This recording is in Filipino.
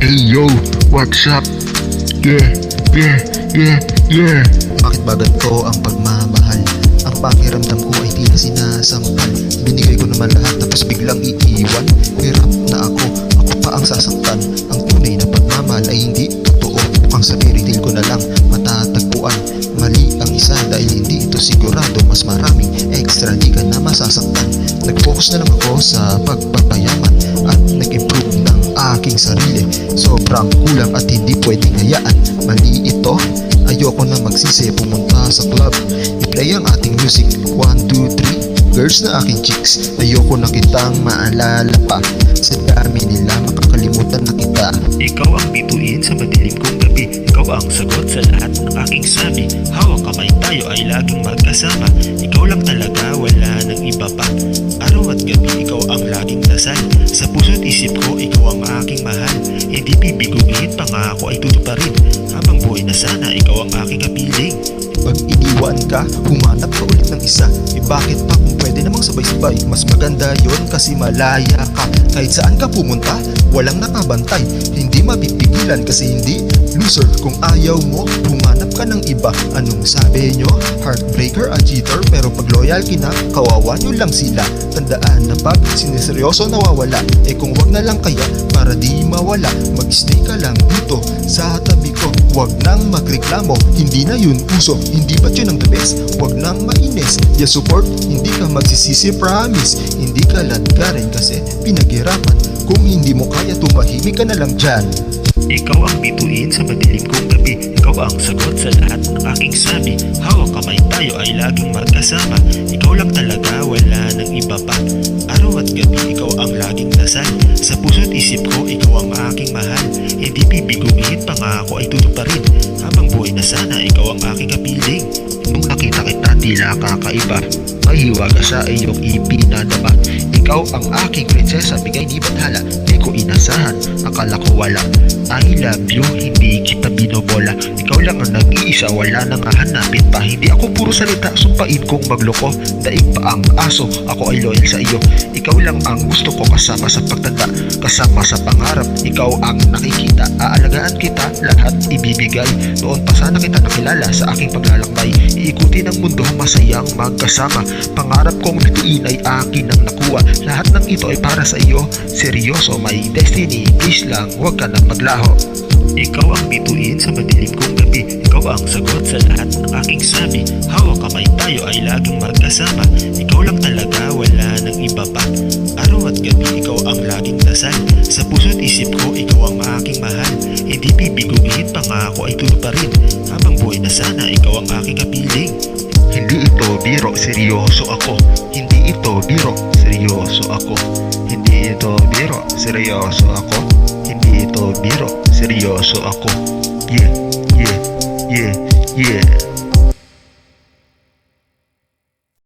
Hey yo, what's up? Yeah, yeah, yeah, yeah. Bakit ba ganito ang pagmamahal? Ang pakiramdam ko ay tila sinasampal. Binigay ko naman lahat tapos biglang iiwan. Hirap na ako, ako pa ang sasaktan. Ang tunay na pagmamahal ay hindi totoo. Mukhang sa fairy ko na lang matatagpuan. Mali ang isa dahil hindi ito sigurado. Mas maraming extra di ka na masasaktan. Nag-focus na lang ako sa pagpapayaman aking sarili. Sobrang kulang at hindi pwedeng hayaan. Mali ito. Ayoko na magsisi pumunta sa club. I-play ang ating music. 1, 2, 3 Girls na aking chicks. Ayoko na kitang maalala pa. Sa dami nila makakalimutan na kita. Ikaw ang bituin sa madilim kong gabi. Ikaw ang sagot sa lahat ng aking sabi. Hawak kamay tayo ay laging magkasama. Ikaw lang talaga, wala nang iba pa gabi, ikaw ang laging dasal. Sa puso't isip ko, ikaw ang aking mahal. Hindi bibiguin, pangako ay tutuparin. Habang buhay na sana, ikaw ang aking kapiling. Pag iniwan ka, humanap ka ulit ng isa. Eh bakit pa kung pwede namang sabay-sabay? Mas maganda yon kasi malaya ka. Kahit saan ka pumunta, walang nakabantay. Hindi mapipigilan kasi hindi. Loser Kung ayaw mo, humanap ka ng iba. Anong sabi nyo? Heartbreaker a cheater Pero pag loyal kina, kawawa nyo lang sila. Tandaan na pag siniseryoso nawawala. Eh kung wag na lang kaya, para di mawala. Mag-stay ka lang dito sa tabi ko. Wag nang magreklamo, hindi na yun uso. Hindi ba't yun ang the best? Wag nang mainis. Ya support, hindi ka magsisisi promise. Hindi ka ladgarin kasi pinaghirapan. Kung hindi mo kaya tumahimik ka na lang dyan. Ikaw ang bituin sa madilim kong gabi Ikaw ang sagot sa lahat ng aking sabi. Hawak kamay tayo ay laging magkasama. Ikaw lang talaga, wala nang iba pa. Araw at gabi, ikaw ang laging dasal. Sa puso't isip ko, ikaw ang aking mahal. Hindi bibiguin, pangako ay tutuparin. Habang buhay na sana, ikaw ang aking kapiling. Nung nakita kita, tila kakaiba. Mahiwaga sa iyong ipinadama Ikaw ang aking prinsesa, bigay di bathala Di ko inasahan, akala ko wala. I love you, hindi kita binobola. Ikaw lang ang nag-iisa, wala nang hahanapin pa. Hindi ako puro salita, sumpain kong magloko. Daig pa ang aso, ako ay loyal sa iyo. Ikaw lang ang gusto ko kasama sa pagtanda Kasama sa pangarap, ikaw ang nakikita Aalagaan kita, lahat ibibigay. Noon pa sana kita nakilala sa aking paglalakbay. Iikuti ng mundo, masayang magkasama. Pangarap kong bituin ay akin ang nakuha Lahat ng ito ay para sa iyo. Seryoso, may destiny. Please lang, huwag ka na maglaho. Ikaw ang bituin sa madilim kong gabi. Ikaw ang sagot sa lahat ng aking sabi. Hawak kamay tayo ay laging magkasama. Ikaw lang talaga, wala nang iba pa. Araw at gabi, ikaw ang laging dasal. Sa puso't isip ko, ikaw ang aking mahal. Hindi bibiguin, pangako ay tutuparin Habang buhay na sana, ikaw ang aking kapiling. Hindi ito biro, seryoso ako. Hindi ito biro, biro, seryoso ako Hindi ito biro, seryoso ako Yeah, yeah, yeah, yeah